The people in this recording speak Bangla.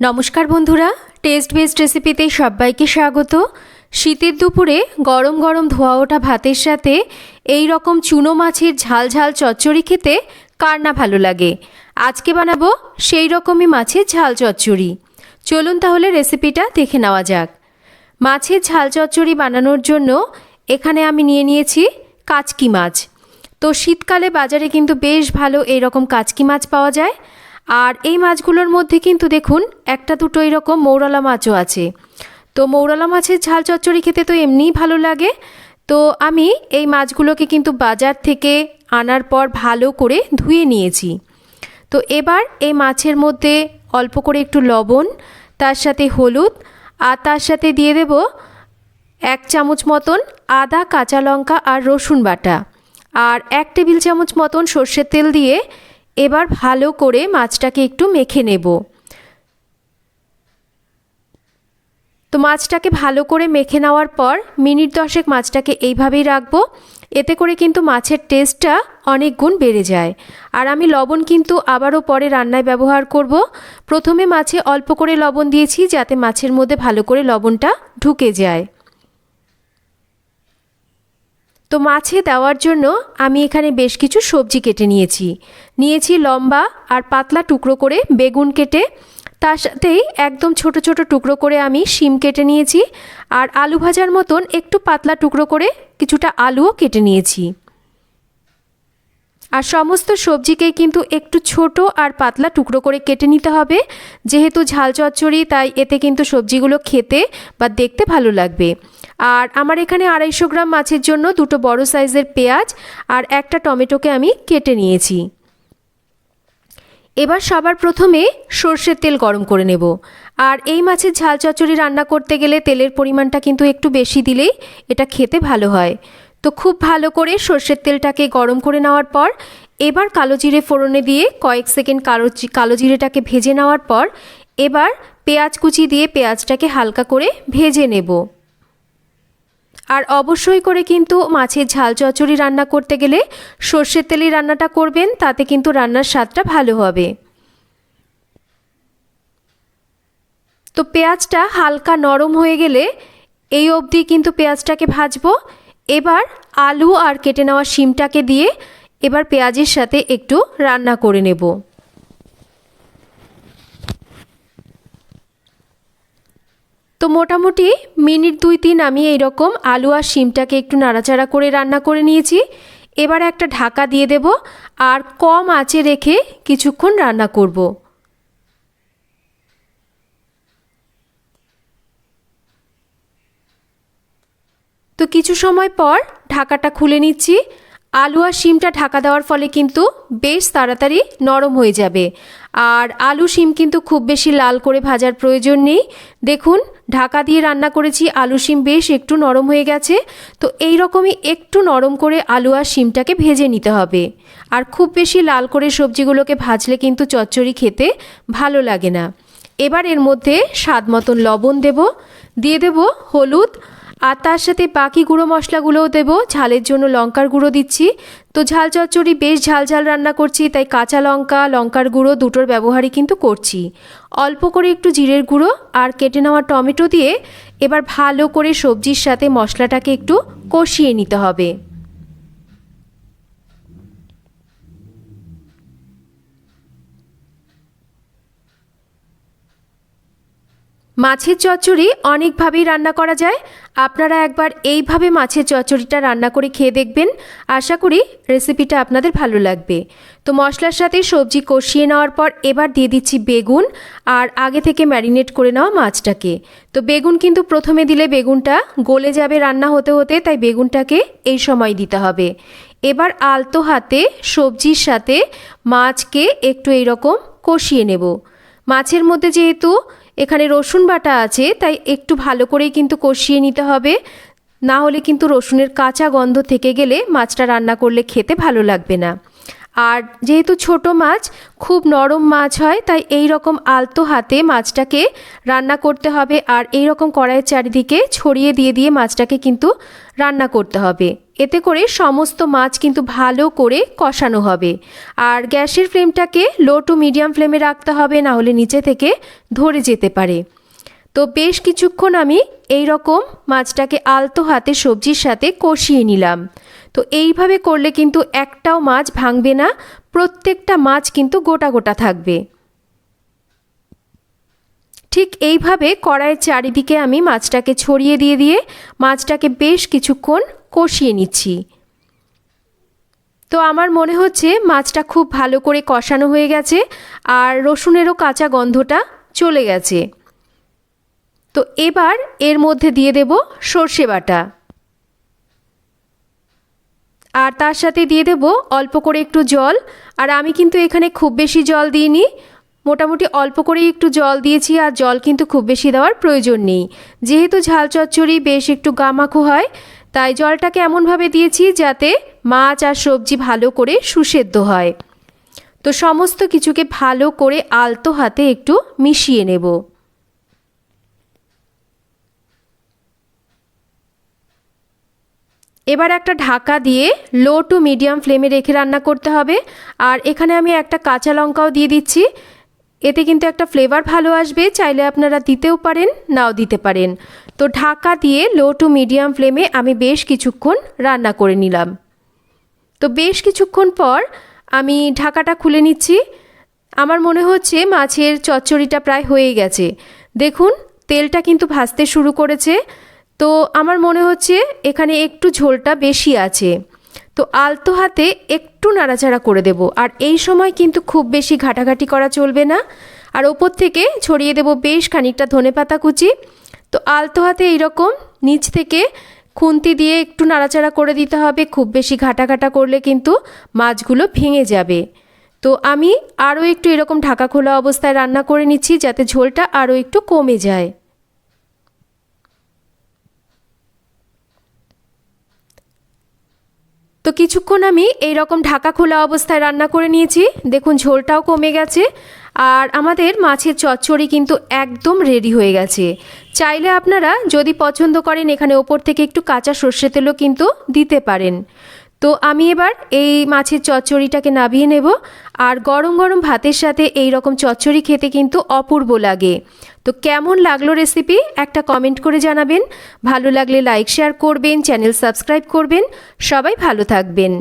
নমস্কার বন্ধুরা টেস্ট বেস্ট রেসিপিতে সবাইকে স্বাগত। শীতের দুপুরে গরম গরম ধোয়া ওঠা ভাতের সাথে এই রকম চুনো মাছের ঝাল ঝাল চচ্চড়ি খেতে কার না ভালো লাগে? আজকে বানাবো সেই রকমই মাছের ঝাল চচ্চড়ি। চলুন তাহলে রেসিপিটা দেখে নেওয়া যাক। মাছের ঝাল চচ্চড়ি বানানোর জন্য এখানে আমি নিয়ে নিয়েছি কাচকি মাছ। তো শীতকালে বাজারে কিন্তু বেশ ভালো এই রকম কাচকি মাছ পাওয়া যায়। আর এই মাছগুলোর মধ্যে কিন্তু দেখুন, একটা দুটো এরকম মৌরলা মাছও আছে। তো মৌরলা মাছের ঝাল চচ্চড়ি খেতে তো এমনিই ভালো লাগে। তো আমি এই মাছগুলোকে কিন্তু বাজার থেকে আনার পর ভালো করে ধুয়ে নিয়েছি। তো এবার এই মাছের মধ্যে অল্প করে একটু লবণ, তার সাথে হলুদ, আর তার সাথে দিয়ে দেব এক চামচ মতন আদা, কাঁচা লঙ্কা আর রসুন বাটা। আর এক টেবিল চামচ মতন সর্ষের তেল দিয়ে এবার ভালো করে মাছটাকে একটু মেখে নেব। তো মাছটাকে ভালো করে মেখে নেওয়ার পর মিনিট দশেক মাছটাকে এইভাবেই রাখব। এতে করে কিন্তু মাছের টেস্টটা অনেক গুণ বেড়ে যায়। আর আমি লবণ কিন্তু আবারও পরে রান্নায় ব্যবহার করব। প্রথমে মাছে অল্প করে লবণ দিয়েছি যাতে মাছের মধ্যে ভালো করে লবণটা ঢুকে যায়। তো মাছে দেওয়ার জন্য আমি এখানে বেশ কিছু সবজি কেটে নিয়েছি। নিয়েছি লম্বা আর পাতলা টুকরো করে বেগুন কেটে, তার সাথেই একদম ছোট ছোট টুকরো করে আমি শিম কেটে নিয়েছি আর আলু ভাজার মতন একটু পাতলা টুকরো করে কিছুটা আলুও কেটে নিয়েছি। আর সমস্ত সবজিকেই কিন্তু একটু ছোট আর পাতলা টুকরো করে কেটে নিতে হবে। যেহেতু ঝাল চচ্চড়ি, তাই এতে কিন্তু সবজিগুলো খেতে বা দেখতে ভালো লাগবে। আর আমার এখানে আড়াইশো গ্রাম মাছের জন্য দুটো বড় সাইজের পেঁয়াজ আর একটা টমেটোকে আমি কেটে নিয়েছি। এবার সবার প্রথমে সর্ষের তেল গরম করে নেব। আর এই মাছের ঝাল চচ্চড়ি রান্না করতে গেলে তেলের পরিমাণটা কিন্তু একটু বেশি দিলেই এটা খেতে ভালো হয়। তো খুব ভালো করে সর্ষের তেলটাকে গরম করে নেওয়ার পর, এবার কালো জিরে ফোড়নে দিয়ে কয়েক সেকেন্ড কালো কালো জিরেটাকে ভেজে নেওয়ার পর, এবার পেঁয়াজ কুচি দিয়ে পেঁয়াজটাকে হালকা করে ভেজে নেব। আর অবশ্যই করে কিন্তু মাছের ঝাল চচ্চড়ি রান্না করতে গেলে সর্ষের তেলে রান্নাটা করবেন, তাতে কিন্তু রান্নার স্বাদটা ভালো হবে। তো পেঁয়াজটা হালকা নরম হয়ে গেলে এই অবধি কিন্তু পেঁয়াজটাকে ভাজবো। এবার আলু আর কেটে নেওয়া শিমটাকে দিয়ে এবার পেঁয়াজের সাথে একটু রান্না করে নেব। তো মোটামুটি মিনিট দুই তিন আমি এইরকম আলু আর শিমটাকে একটু নাড়াচাড়া করে রান্না করে নিয়েছি। এবার একটা ঢাকা দিয়ে দেব আর কম আঁচে রেখে কিছুক্ষণ রান্না করব। তো কিছু সময় পর ঢাকাটা খুলে নিচ্ছি। আলু আর শিমটা ঢাকা দেওয়ার ফলে কিন্তু বেশ তাড়াতাড়ি নরম হয়ে যাবে। আর আলু শিম কিন্তু খুব বেশি লাল করে ভাজার প্রয়োজন নেই। দেখুন ঢাকা দিয়ে রান্না করেছি আলু শিম, বেশ একটু নরম হয়ে গেছে। তো এই রকমই একটু নরম করে আলু আর শিমটাকে ভেজে নিতে হবে। আর খুব বেশি লাল করে সবজিগুলোকে ভাজলে কিন্তু চচ্চড়ি খেতে ভালো লাগে না। এবার এর মধ্যে স্বাদ মতন লবণ দেব। দিয়ে দেব হলুদ আর তার সাথে বাকি গুঁড়ো মশলাগুলোও দেবো। ঝালের জন্য লঙ্কার গুঁড়ো দিচ্ছি। তো ঝাল চচ্চড়ি বেশ ঝাল ঝাল রান্না করছি, তাই কাঁচা লঙ্কা, লঙ্কার গুঁড়ো দুটোর ব্যবহারই কিন্তু করছি। অল্প করে একটু জিরের গুঁড়ো আর কেটে নেওয়া টমেটো দিয়ে এবার ভালো করে সবজির সাথে মশলাটাকে একটু কষিয়ে নিতে হবে। মাছের চচ্চড়ি অনেকভাবেই রান্না করা যায়। আপনারা একবার এইভাবে মাছের চচ্চড়িটা রান্না করে খেয়ে দেখবেন। আশা করি রেসিপিটা আপনাদের ভালো লাগবে। তো মশলার সাথে সবজি কষিয়ে নেওয়ার পর এবার দিয়ে দিচ্ছি বেগুন আর আগে থেকে ম্যারিনেট করে নেওয়া মাছটাকে। তো বেগুন কিন্তু প্রথমে দিলে বেগুনটা গলে যাবে রান্না হতে হতে, তাই বেগুনটাকে এই সময় দিতে হবে। এবার আলতো হাতে সবজির সাথে মাছকে একটু এইরকম কষিয়ে নেব। মাছের মধ্যে যেহেতু এখানে রসুন বাটা আছে, তাই একটু ভালো করেই কিন্তু কষিয়ে নিতে হবে। না হলে কিন্তু রসুনের কাঁচা গন্ধ থেকে গেলে মাছটা রান্না করলে খেতে ভালো লাগবে না। আর যেহেতু ছোট মাছ, খুব নরম মাছ হয়, তাই এই রকম আলতো হাতে মাছটাকে রান্না করতে হবে। আর এই রকম কড়াইয়ের চারিদিকে ছড়িয়ে দিয়ে দিয়ে মাছটাকে কিন্তু রান্না করতে হবে। এতে করে সমস্ত মাছ কিন্তু ভালো করে কষানো হবে। আর গ্যাসের ফ্লেমটাকে লো টু মিডিয়াম ফ্লেমে রাখতে হবে, না হলে নিচে থেকে ধরে যেতে পারে। তো বেশ কিছুক্ষণ আমি এই রকম মাছটাকে আলতো হাতে সবজির সাথে কষিয়ে নিলাম। তো এইভাবে করলে কিন্তু একটাও মাছ ভাঙবে না, প্রত্যেকটা মাছ কিন্তু গোটা গোটা থাকবে। ঠিক এইভাবে কড়াইয়ের চারিদিকে আমি মাছটাকে ছড়িয়ে দিয়ে দিয়ে মাছটাকে বেশ কিছুক্ষণ কষিয়ে নিচ্ছি। তো আমার মনে হচ্ছে মাছটা খুব ভালো করে কষানো হয়ে গেছে আর রসুনেরও কাঁচা গন্ধটা চলে গেছে। তো এবার এর মধ্যে দিয়ে দেব সর্ষে বাটা। আর তার সাথে দিয়ে দেব অল্প করে একটু জল। আর আমি কিন্তু এখানে খুব বেশি জল দিইনি। মোটামুটি অল্প করেই একটু জল দিয়েছি আর জল কিন্তু খুব বেশি দেওয়ার প্রয়োজন নেই। যেহেতু ঝাল চচ্চড়ি, বেশ একটু গামাখো হয় তাই জলটাকে এমনভাবে দিয়েছি যাতে মাছ আর সবজি ভালো করে সুসেদ্ধ হয়। তো সমস্ত কিছুকে ভালো করে আলতো হাতে একটু মিশিয়ে নেব। এবার একটা ঢাকা দিয়ে লো টু মিডিয়াম ফ্লেমে রেখে রান্না করতে হবে। আর এখানে আমি একটা কাঁচা লঙ্কাও দিয়ে দিচ্ছি। এতে কিন্তু একটা ফ্লেভার ভালো আসবে, চাইলে আপনারা দিতেও পারেন, নাও দিতে পারেন। তো ঢাকা দিয়ে লো টু মিডিয়াম ফ্লেমে আমি বেশ কিছুক্ষণ রান্না করে নিলাম। তো বেশ কিছুক্ষণ পর আমি ঢাকাটা খুলে নিচ্ছি। আমার মনে হচ্ছে মাছের চচ্চড়িটা প্রায় হয়ে গেছে। দেখুন, তেলটা কিন্তু ভাজতে শুরু করেছে। তো আমার মনে হচ্ছে এখানে একটু ঝোলটা বেশি আছে। তো আলতো হাতে একটু নাড়াচাড়া করে দেব। আর এই সময় কিন্তু খুব বেশি ঘাটাঘাটি করা চলবে না। আর ওপর থেকে ছড়িয়ে দেব বেশ খানিকটা ধনেপাতা কুচি। তো আলতো হাতে এইরকম নিচ থেকে খুন্তি দিয়ে একটু নাড়াচাড়া করে দিতে হবে। খুব বেশি ঘাটাঘাটা করলে কিন্তু মাছগুলো ভেঙে যাবে। তো আমি আরও একটু এরকম ঢাকা খোলা অবস্থায় রান্না করে নিচ্ছি যাতে ঝোলটা আরও একটু কমে যায়। তো কিছুক্ষণ আমি এই রকম ঢাকা খোলা অবস্থায় রান্না করে নিয়েছি। দেখুন, ঝোলটাও কমে গেছে। আর আমাদের মাছের চচ্চড়ি কিন্তু একদম রেডি হয়ে গেছে। চাইলে আপনারা যদি পছন্দ করেন, এখানে ওপর থেকে একটু কাঁচা সর্ষে তেলও কিন্তু দিতে পারেন। তো আমি এবার এই মাছের চচ্চড়িটাকে নাবিয়ে নেব আর গরম গরম ভাতের সাথে এই রকম চচ্চড়ি খেতে কিন্তু অপূর্ব লাগে। তো কেমন লাগল রেসিপি একটা কমেন্ট করে জানাবেন। ভালো লাগলে লাইক শেয়ার করবেন চ্যানেল সাবস্ক্রাইব করবেন। সবাই ভালো থাকবেন।